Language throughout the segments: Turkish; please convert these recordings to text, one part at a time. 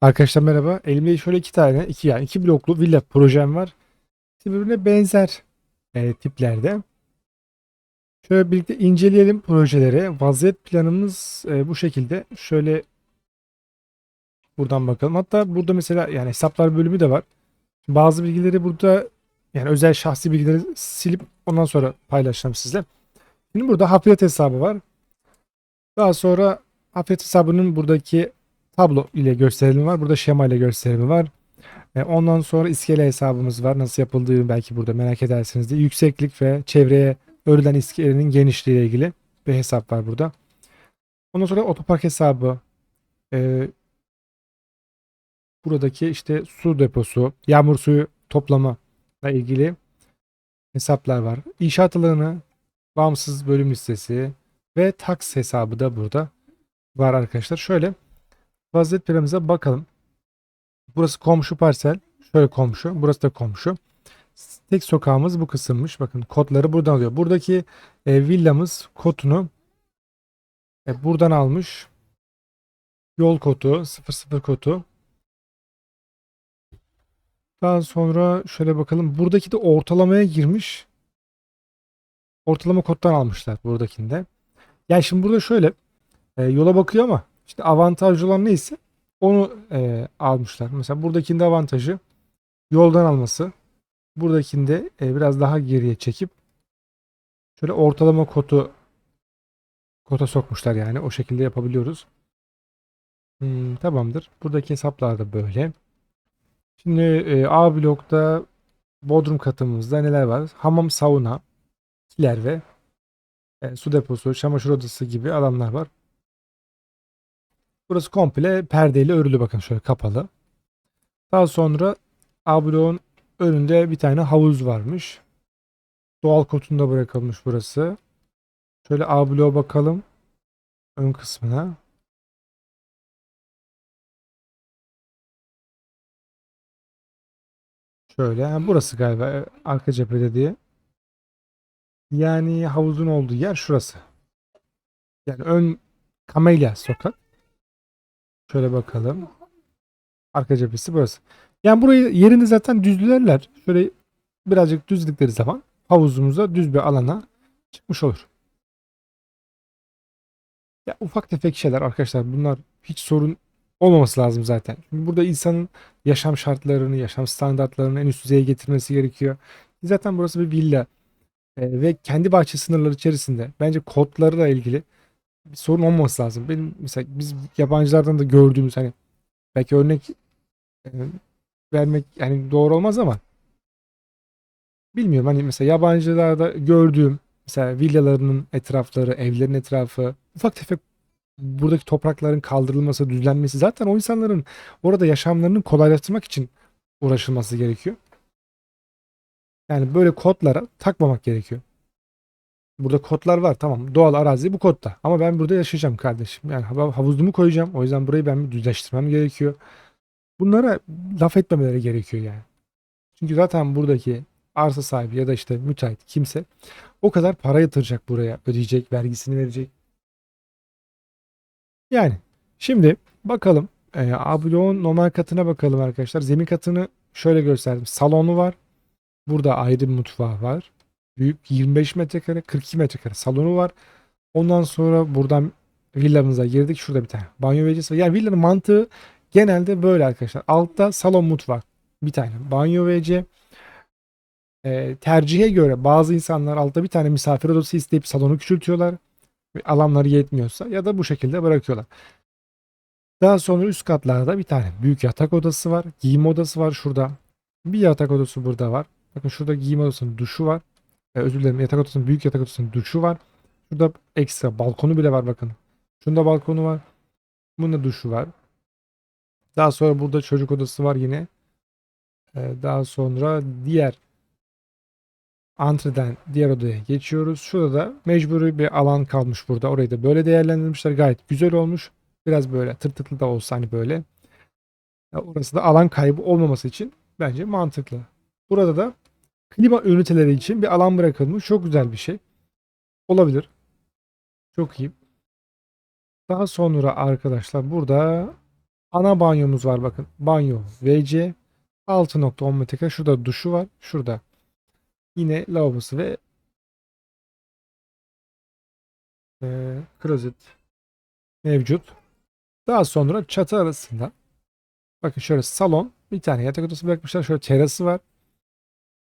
Arkadaşlar merhaba. Elimde şöyle iki tane, iki yani iki bloklu villa projem var. Birbirine benzer e, tiplerde. Şöyle birlikte inceleyelim projeleri. Vaziyet planımız e, bu şekilde. Şöyle buradan bakalım. Hatta burada mesela yani hesaplar bölümü de var. Bazı bilgileri burada yani özel şahsi bilgileri silip ondan sonra paylaşacağım sizle. Şimdi burada hafriyat hesabı var. Daha sonra hafriyat hesabının buradaki tablo ile gösterimi var. Burada şema ile gösterimi var. E, ondan sonra iskele hesabımız var. Nasıl yapıldığını belki burada merak edersiniz diye. Yükseklik ve çevreye örülen iskelenin genişliği ile ilgili bir hesap var burada. Ondan sonra otopark hesabı. E, buradaki işte su deposu, yağmur suyu toplama ile ilgili hesaplar var. İnşaat alanı, bağımsız bölüm listesi ve tax hesabı da burada var arkadaşlar. Şöyle vaziyet planımıza bakalım. Burası komşu parsel. Şöyle komşu. Burası da komşu. Tek sokağımız bu kısımmış. Bakın kodları buradan alıyor. Buradaki e, villamız kodunu e, buradan almış. Yol kodu 00 kodu. Daha sonra şöyle bakalım. Buradaki de ortalamaya girmiş. Ortalama koddan almışlar buradakinde. Yani şimdi burada şöyle e, yola bakıyor ama işte avantajlı olan neyse onu e, almışlar. Mesela buradakinde avantajı yoldan alması. Buradakinde e, biraz daha geriye çekip şöyle ortalama kodu kota sokmuşlar yani. O şekilde yapabiliyoruz. Hmm, tamamdır. Buradaki hesaplar da böyle. Şimdi e, A blokta bodrum katımızda neler var? Hamam, sauna, kiler ve e, su deposu, çamaşır odası gibi alanlar var. Burası komple perdeyle örülü bakın şöyle kapalı. Daha sonra A bloğun önünde bir tane havuz varmış. Doğal kotunda bırakılmış burası. Şöyle A bloğa bakalım. Ön kısmına. Şöyle. Ha, burası galiba e, arka cephede diye. Yani havuzun olduğu yer şurası. Yani ön Kamelya sokak. Şöyle bakalım. Arka cephesi burası. Yani burayı yerini zaten düzlerler. Şöyle birazcık düzdükleri zaman havuzumuza düz bir alana çıkmış olur. Ya ufak tefek şeyler arkadaşlar bunlar hiç sorun olmaması lazım zaten. Çünkü burada insanın yaşam şartlarını, yaşam standartlarını en üst düzeye getirmesi gerekiyor. Zaten burası bir villa E, ve kendi bahçe sınırları içerisinde bence kodlarla ilgili bir sorun olmaması lazım. Benim mesela biz yabancılardan da gördüğümüz hani belki örnek e, vermek yani doğru olmaz ama bilmiyorum hani mesela yabancılarda gördüğüm mesela villalarının etrafları, evlerin etrafı ufak tefek buradaki toprakların kaldırılması, düzlenmesi zaten o insanların orada yaşamlarını kolaylaştırmak için uğraşılması gerekiyor. Yani böyle kodlara takmamak gerekiyor. Burada kodlar var tamam. Doğal arazi bu kodda. Ama ben burada yaşayacağım kardeşim. Yani hav- havuzumu koyacağım. O yüzden burayı ben düzleştirmem gerekiyor. Bunlara laf etmemeleri gerekiyor yani. Çünkü zaten buradaki arsa sahibi ya da işte müteahhit kimse o kadar para yatıracak buraya. Ödeyecek, vergisini verecek. Yani şimdi bakalım. E, Abloğun normal katına bakalım arkadaşlar. Zemin katını şöyle gösterdim. Salonu var. Burada ayrı bir mutfağı var. Büyük 25 metrekare 42 metrekare salonu var. Ondan sonra buradan villamıza girdik. Şurada bir tane banyo var. Yani villanın mantığı genelde böyle arkadaşlar. Altta salon mutfak. Bir tane banyo WC. Ee, tercihe göre bazı insanlar altta bir tane misafir odası isteyip salonu küçültüyorlar. Alanları yetmiyorsa ya da bu şekilde bırakıyorlar. Daha sonra üst katlarda bir tane büyük yatak odası var. Giyim odası var şurada. Bir yatak odası burada var. Bakın şurada giyim odasının duşu var. Ee, özür dilerim yatak odasının büyük yatak odasının duşu var. Şurada ekstra balkonu bile var bakın. Şunda balkonu var. Bunda duşu var. Daha sonra burada çocuk odası var yine. Ee, daha sonra diğer antreden diğer odaya geçiyoruz. Şurada da mecburi bir alan kalmış burada. Orayı da böyle değerlendirmişler. Gayet güzel olmuş. Biraz böyle tırtıklı da olsa hani böyle. Ya orası da alan kaybı olmaması için bence mantıklı. Burada da klima üniteleri için bir alan bırakılmış. Çok güzel bir şey. Olabilir. Çok iyi. Daha sonra arkadaşlar burada Ana banyomuz var bakın. Banyo VC 6.10 metrekare. Şurada duşu var. Şurada yine lavabosu ve e, klozet mevcut. Daha sonra çatı arasında bakın şöyle salon bir tane yatak odası bırakmışlar. Şöyle terası var.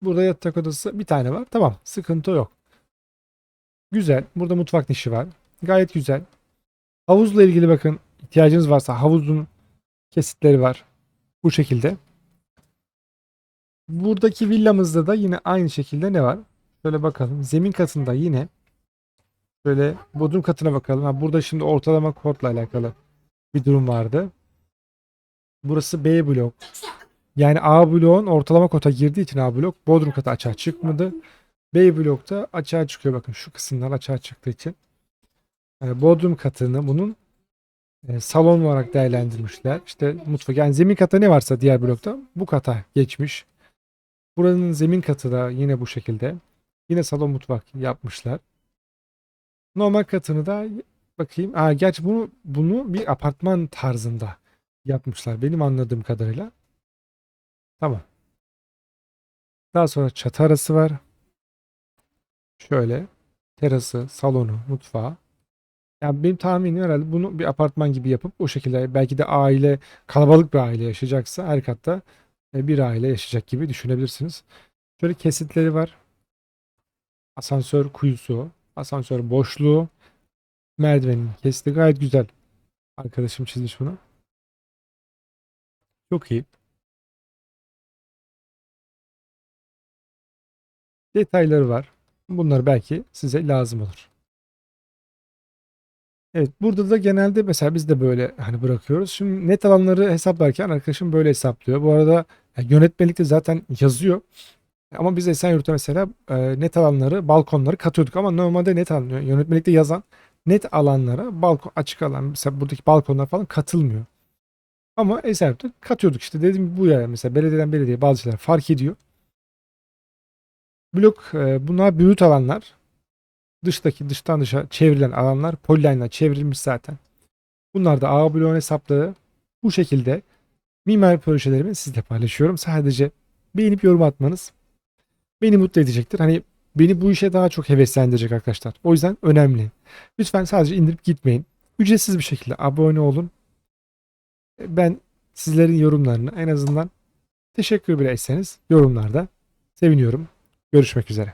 Burada yatak odası bir tane var. Tamam sıkıntı yok. Güzel. Burada mutfak nişi var. Gayet güzel. Havuzla ilgili bakın ihtiyacınız varsa havuzun kesitleri var. Bu şekilde. Buradaki villamızda da yine aynı şekilde ne var? Şöyle bakalım. Zemin katında yine şöyle bodrum katına bakalım. Ha, burada şimdi ortalama kodla alakalı bir durum vardı. Burası B blok. Yani A bloğun ortalama kota girdiği için A blok bodrum katı açığa çıkmadı. B blokta açığa çıkıyor bakın şu kısımlar açığa çıktığı için. Yani bodrum katını bunun e, salon olarak değerlendirmişler. İşte mutfak yani zemin katı ne varsa diğer blokta bu kata geçmiş. Buranın zemin katı da yine bu şekilde. Yine salon mutfak yapmışlar. Normal katını da bakayım. Aa, gerçi bunu bunu bir apartman tarzında yapmışlar benim anladığım kadarıyla. Tamam. Daha sonra çatı arası var. Şöyle terası, salonu, mutfağı. Yani benim tahminim herhalde bunu bir apartman gibi yapıp o şekilde belki de aile kalabalık bir aile yaşayacaksa her katta e, bir aile yaşayacak gibi düşünebilirsiniz. Şöyle kesitleri var. Asansör kuyusu, asansör boşluğu, merdivenin kesiti gayet güzel. Arkadaşım çizmiş bunu. Çok iyi. Detayları var. Bunlar belki size lazım olur. Evet burada da genelde mesela biz de böyle hani bırakıyoruz. Şimdi net alanları hesaplarken arkadaşım böyle hesaplıyor. Bu arada yani yönetmelikte zaten yazıyor. Ama biz Esenyurt'ta mesela e, net alanları, balkonları katıyorduk ama normalde net alan yönetmelikte yazan net alanlara balkon açık alan mesela buradaki balkonlar falan katılmıyor. Ama Esenyurt'ta katıyorduk işte dediğim gibi bu yani mesela belediyeden belediye bazı şeyler fark ediyor. Blok e, bunlar brüt alanlar. Dıştaki dıştan dışa çevrilen alanlar poliline'la çevrilmiş zaten. Bunlar da A bloğun hesapları bu şekilde mimari projelerimi sizle paylaşıyorum. Sadece beğenip yorum atmanız beni mutlu edecektir. Hani beni bu işe daha çok heveslendirecek arkadaşlar. O yüzden önemli. Lütfen sadece indirip gitmeyin. Ücretsiz bir şekilde abone olun. Ben sizlerin yorumlarını en azından teşekkür bile etseniz yorumlarda seviniyorum. Görüşmek üzere.